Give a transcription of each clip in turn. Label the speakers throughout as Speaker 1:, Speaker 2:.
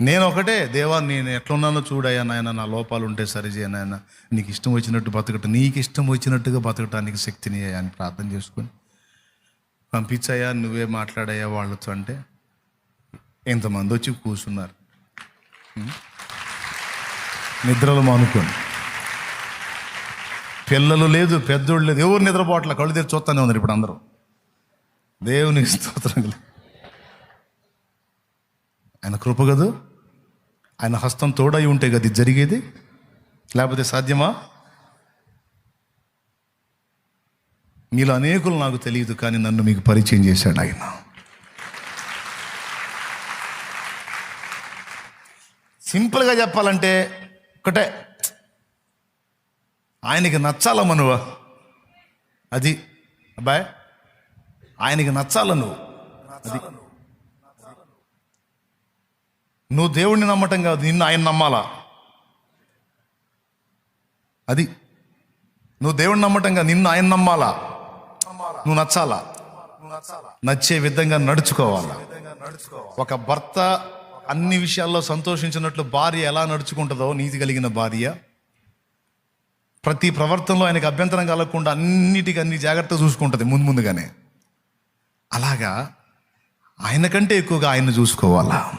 Speaker 1: నేను ఒకటే దేవా నేను ఎట్లున్నానో చూడయ్యా నాయన నా లోపాలు ఉంటే సరిచేయ నాయన. నీకు ఇష్టం వచ్చినట్టు బతకటం నీకు ఇష్టం వచ్చినట్టుగా బతకటానికి శక్తిని అని ప్రార్థన చేసుకొని పంపించాయా నువ్వే మాట్లాడయ్యా వాళ్ళతో అంటే ఇంతమంది వచ్చి కూర్చున్నారు. నిద్రలు మానుకొని. పిల్లలు లేదు పెద్దోళ్ళు లేదు ఎవరు నిద్రపోవట్లే కళ్ళు తెరిచి చూస్తానే ఉన్నారు ఇప్పుడు అందరూ. దేవుని స్తోత్రం ఆయన కృప కదూ? ఆయన హస్తం తోడై ఉంటే కదా ఇది జరిగేది? లేకపోతే సాధ్యమా? మీలో అనేకులు నాకు తెలియదు కానీ నన్ను మీకు పరిచయం చేశాడు ఆయన. సింపుల్గా చెప్పాలంటే ఒకటే. ఆయనకి నచ్చాల మనువ? అది అబ్బాయి? ఆయనకి నచ్చాల నువ్వు? అది. నువ్వు దేవుణ్ణి నమ్మటం కాదు నిన్ను ఆయన నమ్మాలా? అది. నువ్వు దేవుణ్ణి నమ్మటం కాదు నిన్ను ఆయన నమ్మాలా? నువ్వు నచ్చాలా? నచ్చే విధంగా నడుచుకోవాలా? ఒక భర్త అన్ని విషయాల్లో సంతోషించినట్లు భార్య ఎలా నడుచుకుంటుందో నీతి కలిగిన భార్య ప్రతి ప్రవర్తనలో ఆయనకు అభ్యంతరం కలగకుండా అన్నిటికీ అన్ని జాగ్రత్త చూసుకుంటుంది ముందు ముందుగానే. అలాగా ఆయన కంటే ఎక్కువగా ఆయన చూసుకోవాలా?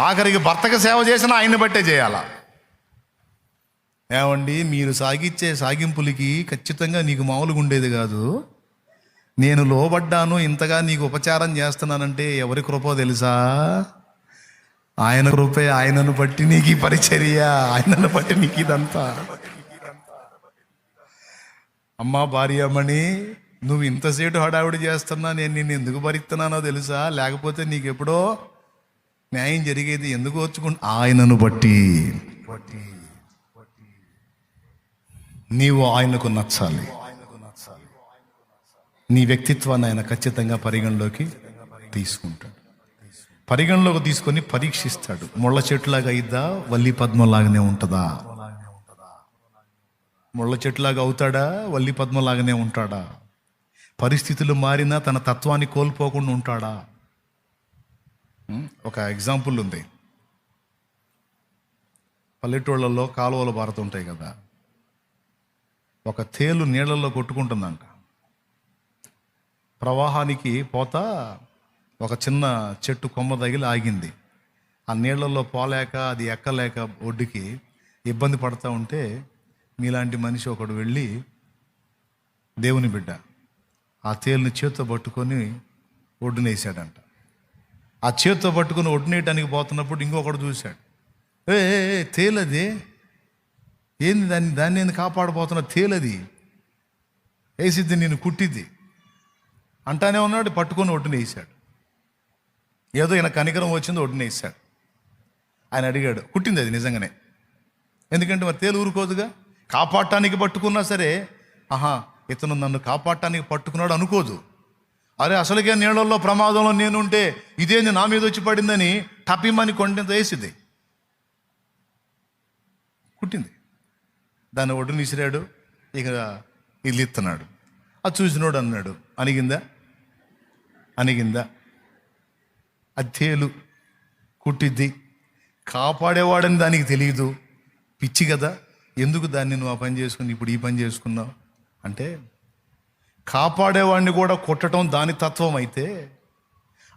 Speaker 1: ఆఖరికి భర్తకు సేవ చేసినా ఆయన్ని బట్టే చేయాలా? ఏమండి మీరు సాగిచ్చే సాగింపులకి ఖచ్చితంగా నీకు మామూలుగా ఉండేది కాదు. నేను లోబడ్డాను ఇంతగా నీకు ఉపచారం చేస్తున్నానంటే ఎవరి కృపో తెలుసా? ఆయన కృపే ఆయనను బట్టి నీకు ఈ పరిచర్య ఆయనను బట్టి నీకు ఇదంతా. అమ్మా భార్యమ్మని నువ్వు ఇంతసేటు హడావిడి చేస్తున్నా నేను నిన్ను ఎందుకు భరిస్తున్నానో తెలుసా? లేకపోతే నీకు ఎప్పుడో న్యాయం జరిగేది ఎందుకు వచ్చుకుంటు ఆయనను బట్టి. నీవు ఆయనకు నచ్చాలి. నీ వ్యక్తిత్వాన్ని ఆయన ఖచ్చితంగా పరిగణలోకి తీసుకుంటాడు. పరిగణలోకి తీసుకొని పరీక్షిస్తాడు. ముళ్ళ చెట్టులాగా అయిద్దా? వల్లి పద్మలాగానే ఉంటుందా? ముళ్ళ చెట్టులాగా అవుతాడా? వల్లి పద్మలాగానే ఉంటాడా? పరిస్థితులు మారినా తన తత్వాన్ని కోల్పోకుండా ఉంటాడా? Hmm? ఒక ఎగ్జాంపుల్ ఉంది. పల్లెటూళ్ళల్లో కాలువలు పారుతుంటాయి కదా. ఒక తేలు నీళ్ళల్లో కొట్టుకుంటుందంట. ప్రవాహానికి పోత ఒక చిన్న చెట్టు కొమ్మ తగిలి ఆగింది. ఆ నీళ్ళల్లో పోలేక అది ఎక్కలేక ఒడ్డుకి ఇబ్బంది పడతా ఉంటే మీలాంటి మనిషి ఒకడు వెళ్ళి దేవుని బిడ్డ ఆ తేలుని చేత్తో పట్టుకొని ఒడ్డునేసాడంట. ఆ చేత్తో పట్టుకుని ఒడ్నేయటానికి పోతున్నప్పుడు ఇంకొకడు చూశాడు. ఏ ఏ, తేలది? ఏంది దాన్ని దాన్ని నేను కాపాడబోతున్నా తేలది? వేసిద్ది నేను కుట్టిద్ది అంటానే ఉన్నాడు పట్టుకొని ఒడ్డునేసాడు ఏదో ఈయన కనికరం వచ్చింది ఒడ్డునేసాడు ఆయన అడిగాడు కుట్టింది అది నిజంగానే. ఎందుకంటే మరి తేలు ఊరుకోదుగా? కాపాడటానికి పట్టుకున్నా సరే ఆహా ఇతను నన్ను కాపాడటానికి పట్టుకున్నాడు అనుకోదు. అరే అసలుకే నీళ్ళల్లో ప్రమాదంలో నేనుంటే ఇదేంది నా మీద వచ్చి పడిందని టపిమ్మని కొండంత వేసింది. కుట్టింది. దాన్ని ఒడ్డున విసిరాడు ఇక ఇల్లు ఇస్తున్నాడు అది చూసినోడు అన్నాడు అనిగిందా? అనిగిందా? అది కుట్టిద్ది. కాపాడేవాడని దానికి తెలియదు పిచ్చి కదా ఎందుకు దాన్ని నువ్వు ఆ పని చేసుకుని ఇప్పుడు ఈ పని చేసుకున్నావు? అంటే కాపాడేవాడిని కూడా కొట్టడం దాని తత్వం అయితే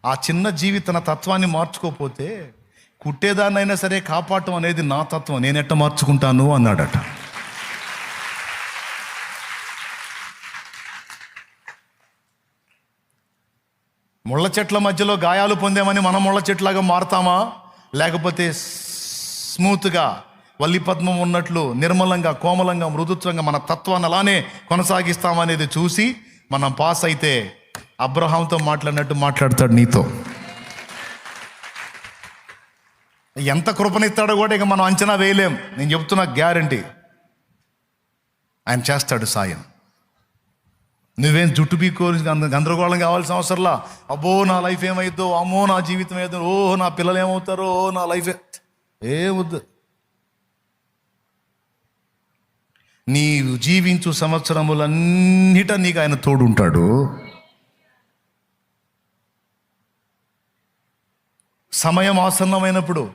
Speaker 1: ఆ చిన్న జీవి తన తత్వాన్ని మార్చుకోపోతే కుట్టేదాన్నైనా సరే కాపాడటం అనేది నా తత్వం. నేను ఎట్ట మార్చుకుంటాను? అన్నాడట. ముళ్ళ చెట్ల మధ్యలో గాయాలు పొందామని మనం ముళ్ళ చెట్లాగా మారతామా? లేకపోతే స్మూత్గా వల్లి పద్మం ఉన్నట్లు నిర్మలంగా కోమలంగా మృదుత్వంగా మన తత్వాన్ని అలానే కొనసాగిస్తామనేది చూసి మనం పాస్ అయితే అబ్రహాంతో మాట్లాడినట్టు మాట్లాడతాడు నీతో. ఎంత కృపనిస్తాడో కూడా ఇక మనం అంచనా వేయలేం. నేను చెప్తున్నా గ్యారంటీ. ఆయన చేస్తాడు సాయం. నువ్వేం జుట్టు పీక్కోని గంద- గందరగోళం కావాల్సిన అవసరంలా? అబ్బో నా లైఫ్ ఏమైద్దో? అమ్మో నా జీవితం ఏదో? ఓ నా పిల్లలు ఏమవుతారో? ఓ నా లైఫ్ ఏ వద్దు నీవు జీవించు సంవత్సరములన్నిట నీకు ఆయన తోడుంటాడు. సమయం ఆసన్నమైనప్పుడు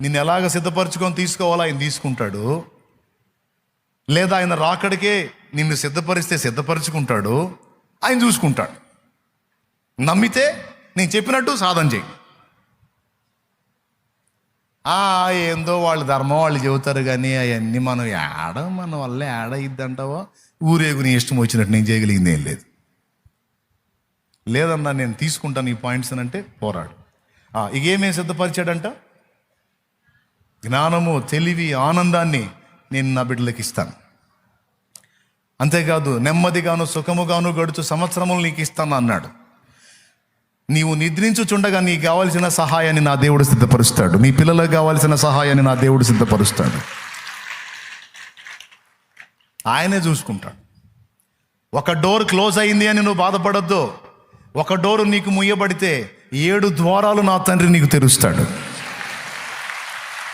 Speaker 1: నిన్ను ఎలాగ సిద్ధపరచుకొని తీసుకోవాలో ఆయన తీసుకుంటాడు. లేదా ఆయన రాకడికే నిన్ను సిద్ధపరిస్తే సిద్ధపరచుకుంటాడు. ఆయన చూసుకుంటాడు. నమ్మితే నేను చెప్పినట్టు సాధన చేయి. ఏందో వాళ్ళ ధర్మం వాళ్ళు చెబుతారు కానీ అవన్నీ మనం ఏడ మన వల్ల ఏడ ఇద్దంటావో ఊరేగు నీ ఇష్టం వచ్చినట్టు నేను చేయగలిగింది ఏం లేదు. లేదన్నా నేను తీసుకుంటాను ఈ పాయింట్స్ అని అంటే పోరాడు. ఆ, ఇక ఏమేమి సిద్ధపరిచాడంట? జ్ఞానము తెలివి ఆనందాన్ని నేను నా బిడ్డలకి ఇస్తాను. అంతేకాదు నెమ్మదిగాను సుఖముగాను గడుచు సంవత్సరములు నీకు ఇస్తాను అన్నాడు. నీవు నిద్రించుచుండగా నీకు కావాల్సిన సహాయాన్ని నా దేవుడు సిద్ధపరుస్తాడు. నీ పిల్లలకు కావాల్సిన సహాయాన్ని నా దేవుడు సిద్ధపరుస్తాడు. ఆయనే చూసుకుంటాడు. ఒక డోర్ క్లోజ్ అయింది అని నువ్వు బాధపడద్దు. ఒక డోరు నీకు ముయ్యబడితే ఏడు ద్వారాలు నా తండ్రి నీకు తెరుస్తాడు.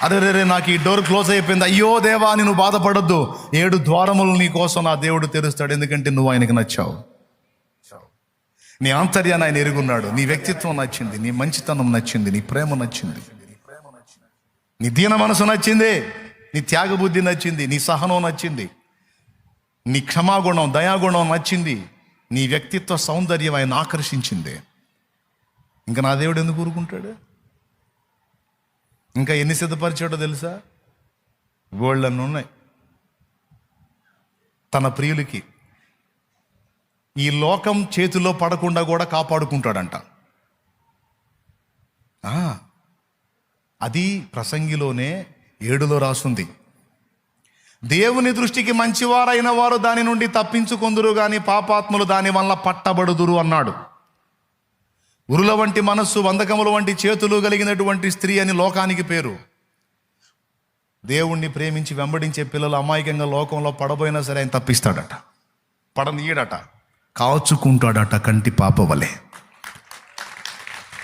Speaker 1: అరే రే రే నాకు ఈ డోర్ క్లోజ్ అయిపోయింది. అయ్యో దేవా అని నువ్వు బాధపడద్దు. ఏడు ద్వారములు నీ కోసం నా దేవుడు తెరుస్తాడు. ఎందుకంటే నువ్వు ఆయనకి నచ్చావు. నీ ఆంతర్యాన్ని ఆయన ఎరుగున్నాడు. నీ వ్యక్తిత్వం నచ్చింది. నీ మంచితనం నచ్చింది. నీ ప్రేమ నచ్చింది. నీ దీన మనసు నచ్చింది. నీ త్యాగబుద్ధి నచ్చింది. నీ సహనం నచ్చింది. నీ క్షమాగుణం దయాగుణం నచ్చింది. నీ వ్యక్తిత్వ సౌందర్యం ఆయన ఆకర్షించింది. ఇంకా నా దేవుడు ఎందుకు ఊరుకుంటాడు? ఇంకా ఎన్ని సిద్ధపరిచాడో తెలుసా? గోల్డన్ ఉన్నాయి తన ప్రియులకి ఈ లోకం చేతిలో పడకుండా కూడా కాపాడుకుంటాడంట. అది ప్రసంగిలోనే ఏడులో రాసుంది. దేవుని దృష్టికి మంచివారైన వారు దాని నుండి తప్పించుకొందురు కానీ పాపాత్ములు దాని వల్ల పట్టబడుదురు అన్నాడు. ఉరుల వంటి మనస్సు వందకముల వంటి చేతులు కలిగినటువంటి స్త్రీ అని లోకానికి పేరు. దేవుణ్ణి ప్రేమించి వెంబడించే పిల్లలు అమాయకంగా లోకంలో పడబోయినా సరే ఆయన తప్పిస్తాడట. పడనీయడట. కాచుకుంటాడట కంటి పాప వలె.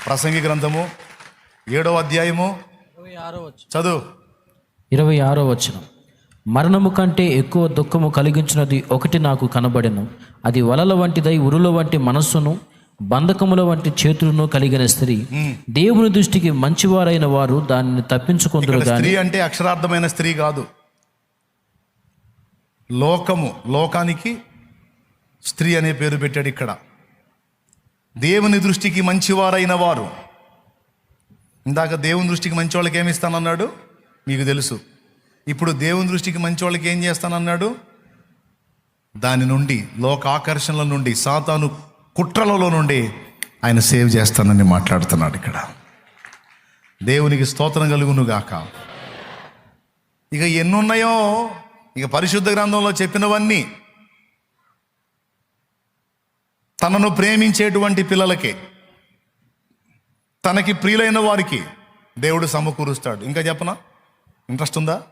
Speaker 1: ప్రసంగి గ్రంథము ఏడవ అధ్యాయము. చదువు.
Speaker 2: ఇరవై ఆరో వచ్చిన మరణము కంటే ఎక్కువ దుఃఖము కలిగించినది ఒకటి నాకు కనబడెను. అది వలల వంటిదై ఉరుల వంటి మనస్సును బంధకముల వంటి చేతులను కలిగిన స్త్రీ. దేవుని దృష్టికి మంచివారైన వారు దానిని తప్పించుకుందరు
Speaker 1: స్త్రీ అంటే అక్షరార్థమైన స్త్రీ కాదు. లోకము లోకానికి స్త్రీ అనే పేరు పెట్టాడు ఇక్కడ. దేవుని దృష్టికి మంచివారైన వారు. ఇందాక దేవుని దృష్టికి మంచి వాళ్ళకి ఏమి ఇస్తానన్నాడు? మీకు తెలుసు. ఇప్పుడు దేవుని దృష్టికి మంచి వాళ్ళకి ఏం చేస్తానన్నాడు? దాని నుండి లోక ఆకర్షణల నుండి సాతాను కుట్రలలో నుండి ఆయన సేవ్ చేస్తానని మాట్లాడుతున్నాడు ఇక్కడ. దేవునికి స్తోత్రం కలుగును గాక ఇక ఎన్నున్నాయో? ఇక పరిశుద్ధ గ్రంథంలో చెప్పినవన్నీ. తనను ప్రేమించేటువంటి పిల్లలకి తనకి ప్రియులైన వారికి దేవుడు సమకూరుస్తాడు. ఇంకా చెప్పనా? ఇంట్రెస్ట్ ఉందా?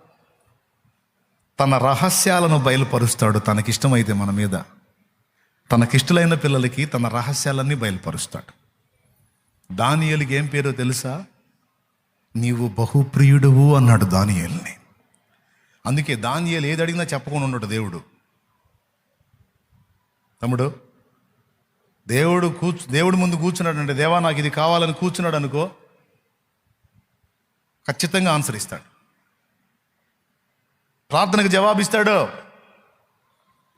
Speaker 1: తన రహస్యాలను బయలుపరుస్తాడు తనకిష్టమైతే మన మీద. తనకిష్టలైన పిల్లలకి తన రహస్యాలన్నీ బయలుపరుస్తాడు. దానియలకి ఏం పేరో తెలుసా? నీవు బహుప్రియుడువు అన్నాడు దానియల్ని. అందుకే దానియలు ఏది అడిగినా చెప్పకుండా ఉన్నాడు దేవుడు. తమ్ముడు దేవుడు కూర్చు దేవుడు ముందు కూర్చున్నాడు అంటే దేవా నాకు ఇది కావాలని కూర్చున్నాడు అనుకో ఖచ్చితంగా ఆన్సర్ ఇస్తాడు. ప్రార్థనకు జవాబిస్తాడు.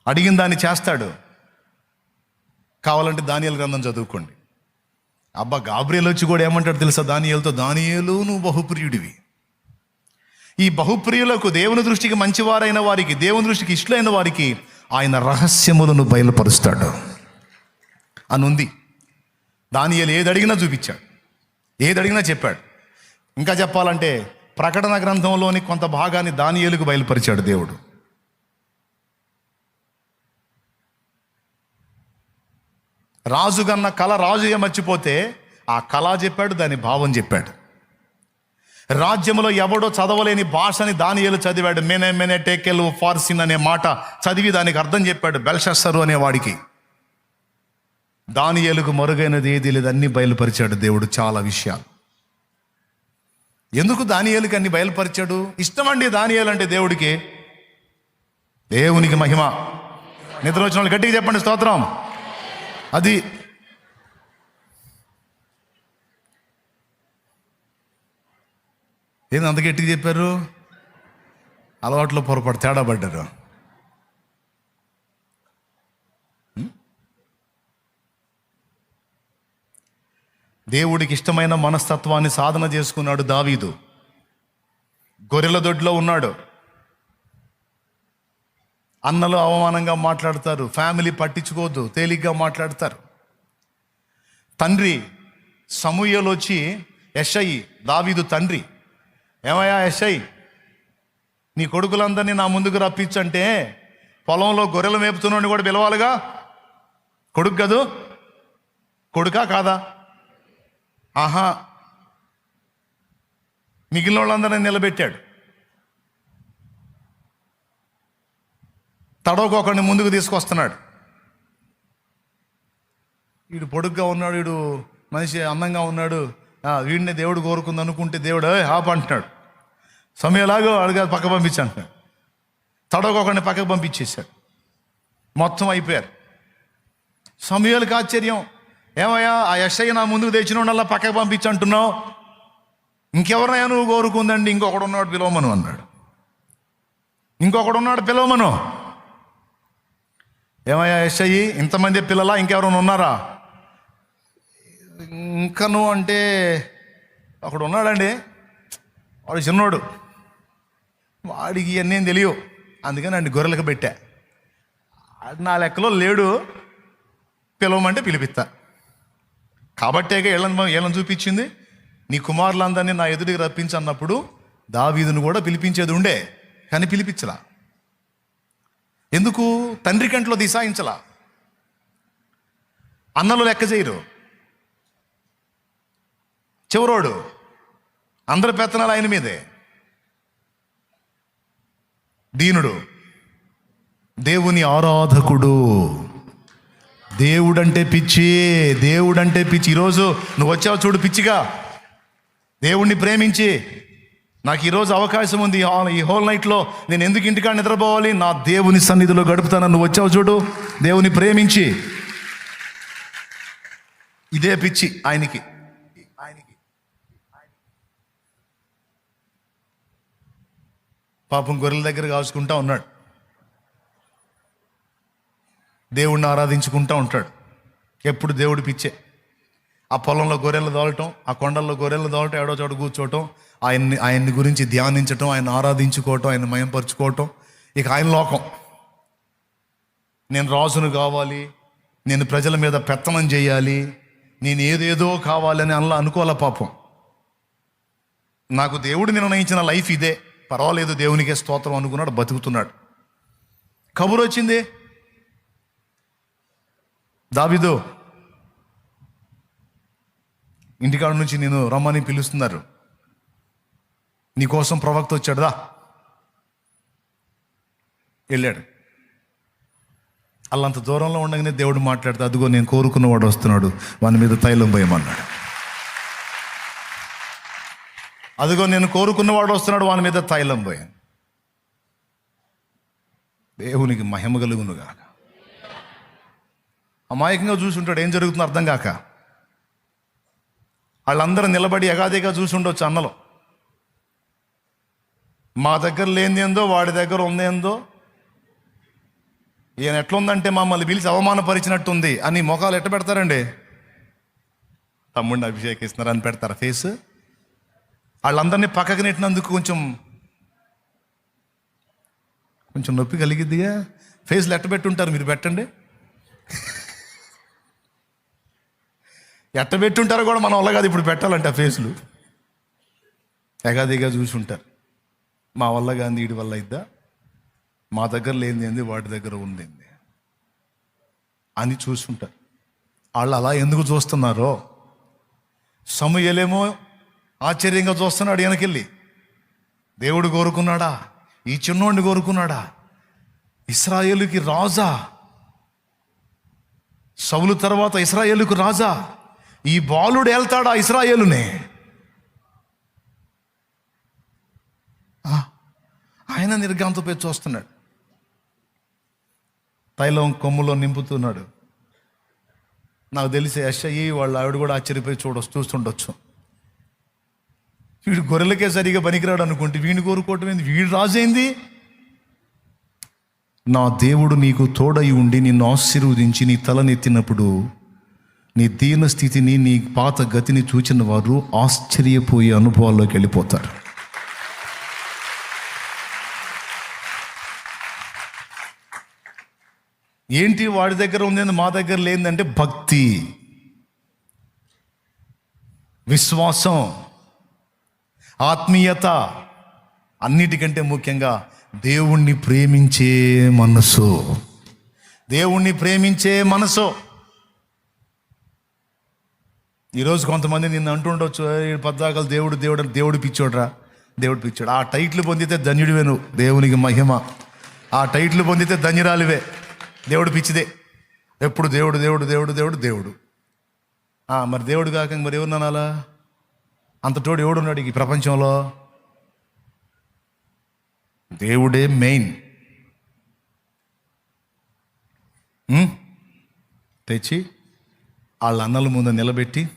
Speaker 1: అడిగిన దాన్ని చేస్తాడు. కావాలంటే దానియలు గ్రంథం చదువుకోండి. అబ్బా గాబ్రియల్ వచ్చి కూడా ఏమంటాడు తెలుసా? దానియలతో దానియలు నువ్వు బహుప్రియుడివి. ఈ బహుప్రియులకు దేవుని దృష్టికి మంచివారైన వారికి దేవుని దృష్టికి ఇష్టలైన వారికి ఆయన రహస్యములను బయలుపరుస్తాడు. అని ఉంది దానియలు ఏది అడిగినా చూపించాడు. ఏది అడిగినా చెప్పాడు. ఇంకా చెప్పాలంటే ప్రకటన గ్రంథంలోని కొంత భాగాన్ని దానియేలుకు బయలుపరిచాడు దేవుడు. రాజు కన్న కళ రాజుగా మర్చిపోతే ఆ కళ చెప్పాడు దాని భావం చెప్పాడు. రాజ్యములో ఎవడో చదవలేని భాషని దానియలు చదివాడు. మెనే మెనే టేకెల్ ఫార్సిన్ అనే మాట చదివి దానికి అర్థం చెప్పాడు బెల్షస్సరు అనే వాడికి. దానియేలుకు మరుగైనది ఏది లేదు అన్ని బయలుపరిచాడు దేవుడు చాలా విషయాలు. ఎందుకు దానియేలుకి అన్ని బయలుపరిచాడు? ఇష్టమండి దానియేలు అంటే దేవుడికి. దేవునికి మహిమ. నిద్ర వచ్చిన వాళ్ళు గట్టిగా చెప్పండి స్తోత్రం. అది ఏంది అంత గట్టిగా చెప్పారు? అలవాట్లో పొరపాటు తేడా పడ్డారు. దేవుడికి ఇష్టమైన మనస్తత్వాన్ని సాధన చేసుకున్నాడు దావీదు. గొర్రెల దొడ్లో ఉన్నాడు. అన్నలు అవమానంగా మాట్లాడతారు. ఫ్యామిలీ పట్టించుకోవద్దు తేలిగ్గా మాట్లాడతారు. తండ్రి సమూహలు వచ్చి ఎస్ఐ దావీదు తండ్రి ఏమయ్యా ఎస్ఐ నీ కొడుకులందరినీ నా ముందుకు రప్పించంటే పొలంలో గొర్రెలు మేపుతున్నాడు కూడా పిలవాలిగా? కొడుకు కదూ? కొడుకా కాదా? ఆహా. మిగిలిన వాళ్ళందరినీ నిలబెట్టాడు. తడవకొకడిని ముందుకు తీసుకొస్తున్నాడు. వీడు పొడుగ్గా ఉన్నాడు వీడు మనిషి అందంగా ఉన్నాడు. వీడిని దేవుడు కోరుకుంది అనుకుంటే దేవుడు హాప్ అంటున్నాడు. సమయంలాగా అడిగా పక్క పంపించి తడవకొకడిని పక్కకు పంపించేశాడు. మొత్తం అయిపోయారు. సమయాలకు ఆశ్చర్యం. ఏమయ్యా ఆ ఎస్ఐ నా ముందుకు తెచ్చిన వాళ్ళ పక్కకు పంపించి అంటున్నావు ఇంకెవరినైనా నువ్వు కోరుకుందండి? ఇంకొకడు ఉన్నాడు పిలవమను అన్నాడు. ఇంకొకడు ఉన్నాడు పిలవమను. ఏమయ్యా ఎస్ఐ ఇంతమంది పిల్లలా? ఇంకెవరైనా ఉన్నారా? ఇంకను అంటే అక్కడ ఉన్నాడండి. వాడు చిన్నోడు. వాడికి ఇవన్నీ ఏం తెలియవు. అందుకని అండి గొర్రెలకు పెట్టా. నా లెక్కలో లేడు. పిలవమంటే పిలిపిస్తా. కాబట్టేగా ఏళ్ళని ఏళ్ళని చూపించింది? నీ కుమారులందరినీ నా ఎదుటికి రప్పించన్నప్పుడు దావీదును కూడా పిలిపించేది ఉండే కానీ పిలిపించలా. ఎందుకు? తండ్రి కంట్లో దిశాయించలా. అన్నలు లెక్క చేయరు. చివరోడు అందరి పెత్తనాలు ఆయన మీదే. దీనుడు దేవుని ఆరాధకుడు. దేవుడంటే పిచ్చి దేవుడంటే పిచ్చి. ఈరోజు నువ్వు వచ్చావు చూడు పిచ్చిగా. దేవుణ్ణి ప్రేమించి. నాకు ఈరోజు అవకాశం ఉంది. ఈ ఈ హోల్ నైట్లో నేను ఎందుకు ఇంటికాడ నిద్రపోవాలి? నా దేవుని సన్నిధిలో గడుపుతాను నువ్వు వచ్చావు చూడు. దేవుని ప్రేమించి. ఇదే పిచ్చి ఆయనకి. ఆయనకి. పాపం గొర్రెల దగ్గర కాసుకుంటా ఉన్నాడు. దేవుణ్ణి ఆరాధించుకుంటూ ఉంటాడు. ఎప్పుడు దేవుడి పిచ్చే. ఆ పొలంలో గొర్రెలు దోలటం ఆ కొండల్లో గొర్రెలు దోలటం ఏడో చోట కూర్చోవటం ఆయన్ని ఆయన్ని గురించి ధ్యానించటం ఆయన ఆరాధించుకోవటం ఆయన మయంపరుచుకోవటం. ఇక ఆయన లోకం. నేను రాజును కావాలి నేను ప్రజల మీద పెత్తనం చేయాలి నేను ఏదేదో కావాలని అలా అనుకోవాల పాపం. నాకు దేవుడు నిర్ణయించిన లైఫ్ ఇదే. పర్వాలేదు దేవునికే స్తోత్రం అనుకున్నాడు బతుకుతున్నాడు. కబురు వచ్చింది దావిదు ఇంటికాడ నుంచి నేను రమ్మని పిలుస్తున్నారు. నీకోసం ప్రవక్త వచ్చాడుదా వెళ్ళాడు. అల్లంత దూరంలో ఉండగానే దేవుడు మాట్లాడితే అదిగో నేను కోరుకున్నవాడు వస్తున్నాడు. వాని మీద తైలం పోయమన్నాడు. అదిగో నేను కోరుకున్నవాడు వస్తున్నాడు వాని మీద తైలం పోయాను దేవునికి మహిమ కలుగునుగాక. అమాయకంగా చూసుంటాడు ఏం జరుగుతుందో అర్థం కాక. వాళ్ళందరూ నిలబడి ఎగాదిగా చూసుండొచ్చు అన్నలో. మా దగ్గర లేనిదేందో వాడి దగ్గర ఉందేందో ఈయన ఎట్లుందంటే మమ్మల్ని పిలిచి అవమానపరిచినట్టుంది అని మొఖాలు ఎట్ట పెడతారండి? తమ్ముడిని అభిషేకిస్తున్నారు అని పెడతారా ఫేస్? వాళ్ళందరినీ పక్కకి నెట్టినందుకు కొంచెం కొంచెం నొప్పి కలిగిద్దిగా? ఫేస్లు ఎట్ట పెట్టుంటారు? మీరు పెట్టండి. ఎట్ట పెట్టుంటారో కూడా మనం వల్ల కాదు. ఇప్పుడు పెట్టాలంటే ఫేస్లు. ఎగాదిగా చూసుంటారు. మా వల్ల కానీ వీడి వల్ల ఇద్దా మా దగ్గర లేనిదేంది ఏంది? దగ్గర ఉంది అని చూసుంటారు. వాళ్ళు అలా ఎందుకు చూస్తున్నారో? సమయలేమో ఆశ్చర్యంగా చూస్తున్నాడు వెనకెళ్ళి దేవుడు కోరుకున్నాడా? ఈ చిన్నోడిని కోరుకున్నాడా? ఇస్రాయేలుకి రాజా. సౌలు తర్వాత ఇస్రాయేలుకు రాజా. ఈ బాలుడు వెళ్తాడా ఇస్రాయేలునే? ఆయన నిర్గాంతపై చూస్తున్నాడు. తైలం కొమ్ములో నింపుతున్నాడు. నాకు తెలిసి ఎస్ఐ వాళ్ళ ఆవిడ కూడా ఆశ్చర్యపోయి చూడ చూస్తుండొచ్చు. వీడు గొర్రెలకే సరిగా పనికిరాడు అనుకుంటే వీడిని కోరుకోవటం ఏంది? వీడు రాజైంది నా దేవుడు నీకు తోడై ఉండి నిన్ను ఆశీర్వదించి నీ తలనెత్తినప్పుడు నీ దీన స్థితిని నీ పాత గతిని చూచిన వారు ఆశ్చర్యపోయే అనుభవాల్లోకి వెళ్ళిపోతారు. ఏంటి వాడి దగ్గర ఉంది మా దగ్గర లేదంటే భక్తి విశ్వాసం ఆత్మీయత అన్నిటికంటే ముఖ్యంగా దేవుణ్ణి ప్రేమించే మనసు. దేవుణ్ణి ప్రేమించే మనసు. ఈరోజు కొంతమంది నిన్ను అంటుండొచ్చు పద్దాకలు దేవుడు దేవుడు దేవుడు పిచ్చోడ్రా దేవుడు పిచ్చాడు. ఆ టైట్లు పొందితే ధన్యుడివే నువ్వు దేవునికి మహిమ. ఆ టైట్లు పొందితే ధన్యురాలివే దేవుడు పిచ్చిదే. ఎప్పుడు దేవుడు దేవుడు దేవుడు దేవుడు దేవుడు. మరి దేవుడు కాక మరి ఎవరు అనాలా అంత తోడు ఎవడున్నాడు ఈ ప్రపంచంలో? దేవుడే మెయిన్. తెచ్చి వాళ్ళ అన్నల ముందు నిలబెట్టి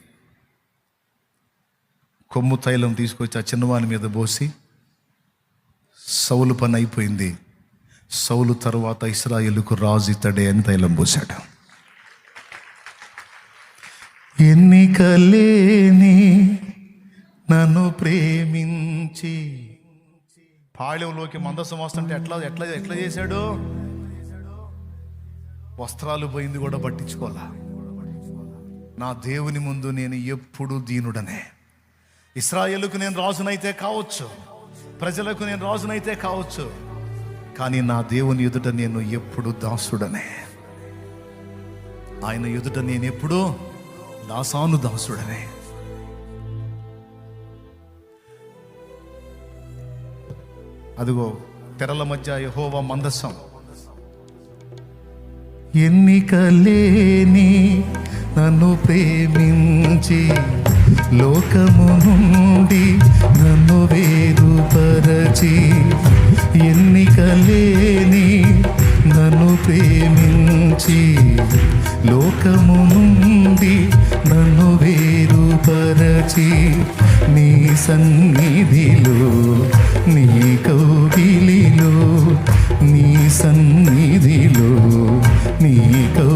Speaker 1: కొమ్ము తైలం తీసుకొచ్చి ఆ చిన్నవాని మీద పోసి సౌలు పని అయిపోయింది. సౌలు తర్వాత ఇస్రాయేలుకు రాజు ఇతడే అని తైలం పోశాడు. ఎన్నికలేని నన్ను ప్రేమించి పాళ్యంలోకి మందసం వస్తుంటే ఎట్లా ఎట్లా ఎట్లా చేశాడు? వస్త్రాలు పోయింది కూడా పట్టించుకోవాలా? నా దేవుని ముందు నేను ఎప్పుడు దీనుడనే. ఇస్రాయేలుకు నేను రాజునైతే కావచ్చు ప్రజలకు నేను రాజునైతే కావచ్చు కానీ నా దేవుని ఎదుట నేను ఎప్పుడు దాసుడనే. ఆయన ఎదుట నేను ఎప్పుడు దాసాను దాసుడనే. అదిగో తెరల మధ్య యహోవ మందస్సం ఎన్నికలేని నన్ను ప్రేమించి లోకము నుండి నన్ను వేరుపరచి ఎన్నికలేని నన్ను ప్రేమించి లోకము నుండి నన్ను వేరుపరచి నీ సన్నిధిలో నీ కౌగిలిలో నీ సన్నిధిలో నీ కౌ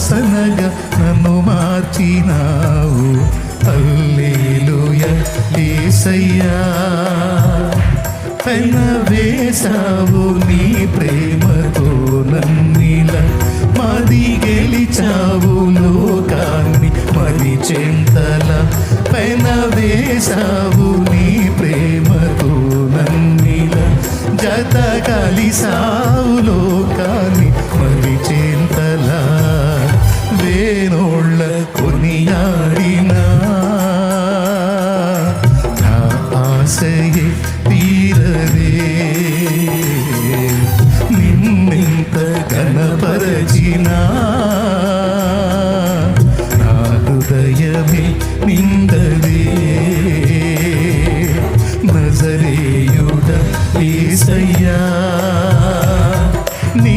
Speaker 1: వాసనగా నన్ను మార్చినావు. అల్లేలుయ ఏసయ్యా. పెన వేసావు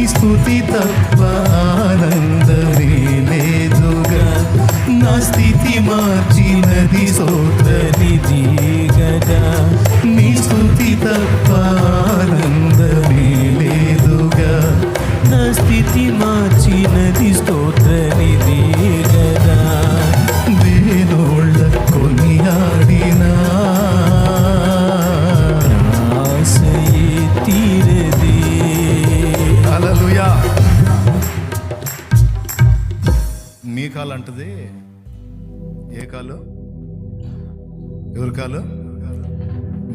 Speaker 1: స్థుతి తప్ప ఆనందమే లేదుగా. నా స్థితి మార్చినది సోదరిది గదా నీ స్థుతి తప్ప ఆనందమే లేదుగా.
Speaker 3: నా స్థితి
Speaker 1: మార్చి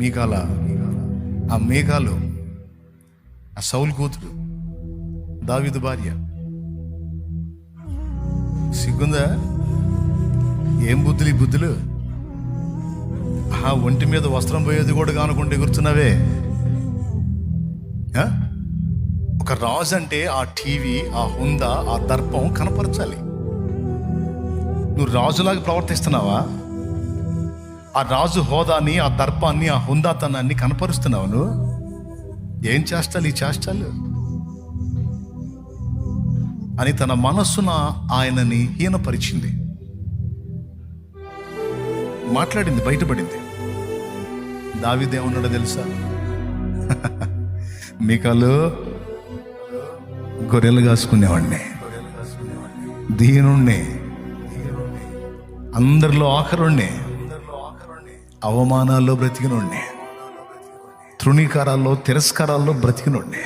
Speaker 1: మేఘాల ఆ మేఘాలు ఆ సౌలు కూతురు దావిదు భార్య. సిగ్గుందా? ఏం బుద్ధులు ఈ బుద్ధులు? ఆ ఒంటి మీద వస్త్రం పోయేది కూడా కానుకుంటే గుర్తున్నావే ఒక రాజు అంటే ఆ టీవీ ఆ హుందా ఆ దర్పం కనపరచాలి. నువ్వు రాజులాగా ప్రవర్తిస్తున్నావా? ఆ రాజు హోదాని ఆ దర్పాన్ని ఆ హుందాతనాన్ని కనపరుస్తున్నావు నువ్వు ఏం చేస్తాలు ఈ చేష్టాలు? అని తన మనస్సున ఆయనని హీనపరిచింది. మాట్లాడింది బయటపడింది. దావిదేమన్నాడో తెలుసా? మీకలు గొర్రెలు కాసుకునేవాడిని. దీనుణ్ణి. అందరిలో ఆఖరుణ్ణి. అవమానాల్లో బ్రతికినోడ్ని. తృణీకారాల్లో తిరస్కారాల్లో బ్రతికినోడ్ని.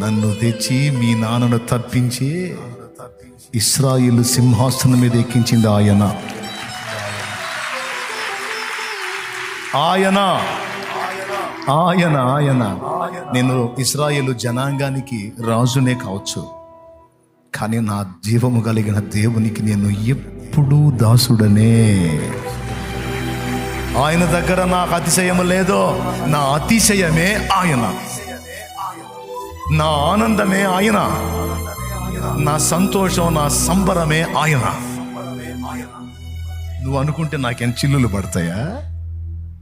Speaker 1: నన్ను తెచ్చి మీ నాన్నను తప్పించి ఇస్రాయిల్ సింహాసనం మీద ఎక్కించింది ఆయన. ఆయన. ఆయన ఆయన. నేను ఇస్రాయేలు జనాంగానికి రాజునే కావచ్చు. కానీ నా జీవము కలిగిన దేవునికి నేను ఎప్పుడూ దాసుడనే. ఆయన దగ్గర నాకు అతిశయం లేదో నా అతిశయమే ఆయన. నా ఆనందమే ఆయన. నా సంతోషం నా సంబరమే ఆయన. నువ్వు అనుకుంటే నాకేం చిల్లులు పడతాయా?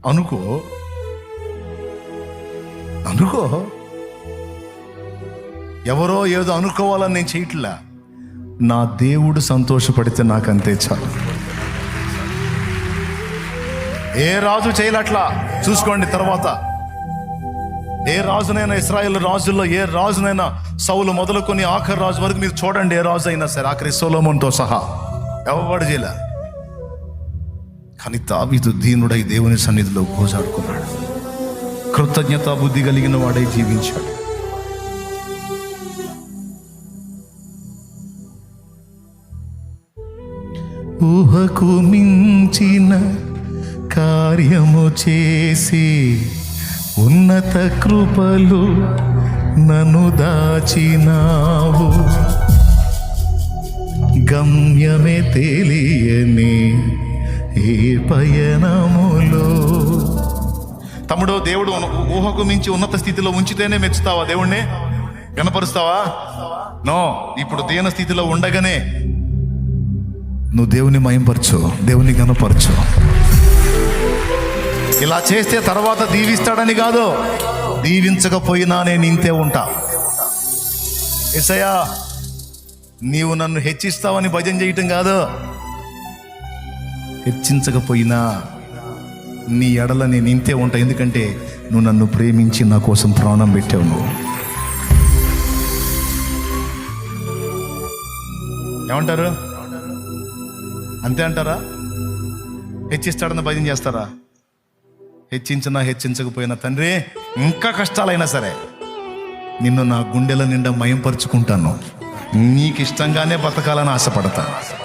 Speaker 1: అనుకో. అనుకో. ఎవరో ఏదో అనుకోవాలని నేను చేయట్లా. నా దేవుడు సంతోషపడితే నాకు అంతే చాలు. ఏ రాజు చేయలట్లా చూసుకోండి తర్వాత. ఏ రాజునైనా ఇస్రాయేల్ రాజుల్లో ఏ రాజునైనా సౌలు మొదలుకొని ఆఖరి రాజు వరకు మీరు చూడండి ఏ రాజు అయినా సరే ఆఖరి సోలోమన్తో సహా. ఎవడు చేయలే? కానీ తావీదు దీనుడై దేవుని సన్నిధిలో గోజాడుకున్నాడు. కృతజ్ఞత బుద్ధి కలిగిన వాడై జీవించాడు. ఊహకు మించిన కార్యము చేసి ఉన్నత కృపలు నన్ను దాచినావు. గమ్యమే తెలియని ఏ పయనములో. తమ్ముడు దేవుడు ఊహకు మించి ఉన్నత స్థితిలో ఉంచితేనే మెచ్చుతావా దేవుణ్ణి? కనపరుస్తావా నో ఇప్పుడు దీన స్థితిలో ఉండగానే నువ్వు దేవుని మయంపరచు దేవుని కనపరచు ఇలా చేస్తే తర్వాత దీవిస్తాడని కాదు. దీవించకపోయినా నేను ఇంతే ఉంటా. ఎసయా నీవు నన్ను హెచ్చిస్తావని భజన చేయటం కాదు. హెచ్చించకపోయినా నీ ఎడల నేను ఇంతే ఉంటా. ఎందుకంటే నువ్వు నన్ను ప్రేమించి నా కోసం ప్రాణం పెట్టావు నువ్వు. ఏమంటారు? అంతే అంటారా? హెచ్చిస్తాడని భజన చేస్తారా? హెచ్చించినా హెచ్చించకపోయినా తండ్రి ఇంకా కష్టాలైనా సరే నిన్ను నా గుండెల నిండా మయంపరుచుకుంటాను. నీకు ఇష్టంగానే బతకాలని ఆశపడతాను